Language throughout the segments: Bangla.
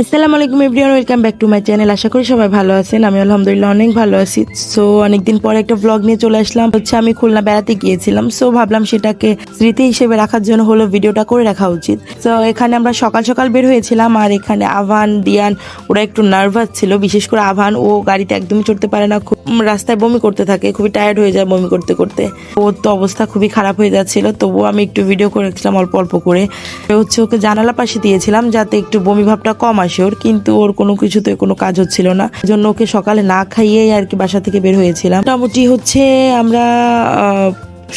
আসসালামু আলাইকুম everyone welcome back to my channel আশা করি সবাই ভালো আছেন। আমি আলহামদুলিল্লাহ অনেক ভালো আছি। সো অনেকদিন পরে একটা ব্লগ নিয়ে চলে আসলাম। হচ্ছে আমি খুলনা বেড়াতে গিয়েছিলাম। সো ভাবলাম সেটাকে স্মৃতি হিসেবে রাখার জন্য হলো ভিডিওটা করে রাখা উচিত। সো এখানে আমরা সকাল সকাল বের হয়েছিলাম আর এখানে আভান, দিয়ান, ওরা একটু নার্ভাস ছিল। বিশেষ করে আভান, ও গাড়িতে একদমই চড়তে পারে না। খুব রাস্তায় বমি করতে থাকে। খুবই টায়ার্ড হয়ে যায় বমি করতে করতে। ওর তো অবস্থা খুবই খারাপ হয়ে যাচ্ছিল। তবুও আমি একটু ভিডিও করেছিলাম অল্প অল্প করে। হচ্ছে ওকে জানালা পাশে দিয়েছিলাম যাতে একটু বমি ভাবটা কম আসে। ওর কিন্তু ওর কোনো কিছুতে কোনো কাজ হচ্ছিল না। জন্য ওকে সকালে না খাইয়েই আর কি বাসা থেকে বের হয়েছিলাম। মোটামুটি হচ্ছে আমরা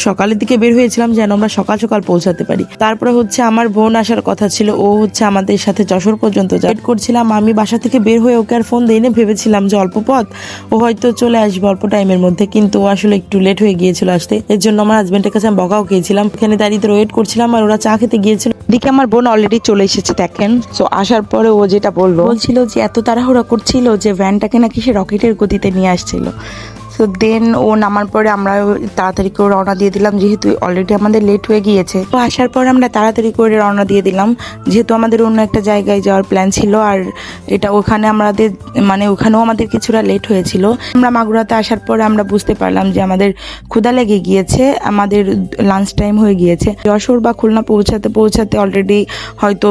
সকালের দিকে বের হয়েছিলাম যেন আমরা সকাল সকাল পৌঁছাতে পারি। তারপরে হচ্ছে আমার বোন আসার কথা ছিল ও হচ্ছে আমাদের সাথে যশোর পর্যন্ত ওয়েট করছিলাম আমি বাসা থেকে বের হয়ে ওকে আর ফোন দিইনি ভেবেছিলাম যে অল্প পথ ও হয়তো চলে আসবে অল্প টাইমের মধ্যে কিন্তু ও আসলে একটু লেট হয়ে গিয়েছিল আসতে। এর জন্য আমার হাজব্যান্ডের কাছে আমি বকাও খেয়েছিলাম। এখানে দাঁড়িয়ে ওয়েট করছিলাম আর ওরা চা খেতে গিয়েছিল। দিকে আমার বোন অলরেডি চলে এসেছে দেখেন। তো আসার পরে ও যেটা বলল বলছিল যে এত তাড়াহুড়া করছিল যে ভ্যানটাকে নাকি সে রকেটের গতিতে নিয়ে আসছিল। তো দেন ও নামার পরে আমরা তাড়াতাড়ি করে রওনা দিয়ে দিলাম যেহেতু অলরেডি আমাদের লেট হয়ে গিয়েছে। তো আসার পর আমরা তাড়াতাড়ি করে রওনা দিয়ে দিলাম যেহেতু আমাদের অন্য একটা জায়গায় যাওয়ার প্ল্যান ছিল আর এটা ওখানে আমাদের মানে ওখানেও আমাদের কিছুটা লেট হয়েছিল। আমরা মাগুরাতে আসার পরে আমরা বুঝতে পারলাম যে আমাদের ক্ষুদা লেগে গিয়েছে আমাদের লাঞ্চ টাইম হয়ে গিয়েছে। যশোর বা খুলনা পৌঁছাতে পৌঁছাতে অলরেডি হয়তো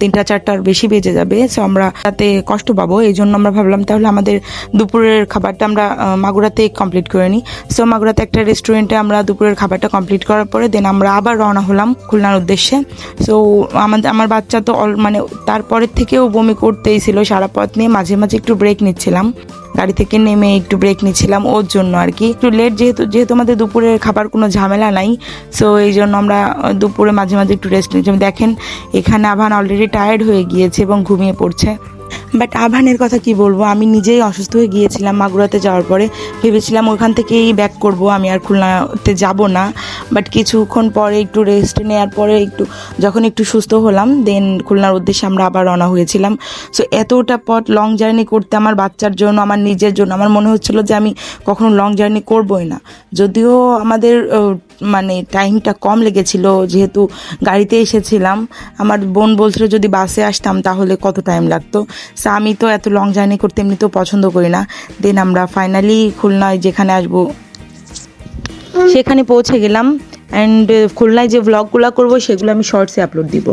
তিনটা চারটার বেশি বেজে যাবে। সো আমরা তাতে কষ্ট পাবো এই জন্য আমরা ভাবলাম তাহলে আমাদের দুপুরের খাবারটা আমরা আহ, মাগুরাতে কমপ্লিট করে নিই। সো মাগুরাতে একটা রেস্টুরেন্টে আমরা দুপুরের খাবারটা কমপ্লিট করার পরে দেন আমরা আবার রওনা হলাম খুলনার উদ্দেশ্যে। সো আমাদের আমার বাচ্চা তো অল মানে তারপরের থেকেও বমি করতেই ছিল, সারা পথ নিয়ে মাঝে মাঝে একটু ব্রেক নিচ্ছিলাম। গাড়ি থেকে নেমে একটু ব্রেক নিচ্ছিলাম ওর জন্য আর কি একটু লেট যেহেতু যেহেতু আমাদের দুপুরের খাবার কোনো ঝামেলা নাই। সো এই জন্য আমরা দুপুরে মাঝে মাঝে একটু রেস্ট নিচ্ছিলাম দেখেন, এখানে আভান অলরেডি টায়ার্ড হয়ে গিয়েছে এবং ঘুমিয়ে পড়ছে। বাট আভানের কথা কি বলব? আমি নিজেই অসুস্থ হয়ে গিয়েছিলাম মাগুরাতে যাওয়ার পরে। ভেবেছিলাম ওখান থেকেই ব্যাক করব, আমি আর খুলনাতে যাব না। বাট কিছুক্ষণ পরে একটু রেস্ট নেওয়ার পরে একটু, যখন একটু সুস্থ হলাম দেন খুলনার উদ্দেশ্যে আমরা আবার রওনা হয়েছিলাম। সো এতটা পথ লং জার্নি করতে আমার বাচ্চার জন্য, আমার নিজের জন্য, আমার মনে হচ্ছিল যে আমি কখনো লং জার্নি করবই না। যদিও আমাদের মানে টাইমটা কম লেগেছিল, যেহেতু গাড়িতে এসেছিলাম। আমার বোন বলছিল যদি বাসে আসতাম, তাহলে কত টাইম লাগতো? সো আমি তো এত লং জার্নি করতে এমনিতেও পছন্দ করি না। দেন আমরা ফাইনালি খুলনায় যেখানে আসব। সেখানে পৌঁছে গেলাম। অ্যান্ড খুলনায় যে ভ্লগগুলো করব সেগুলো আমি শর্টসে আপলোড দিব।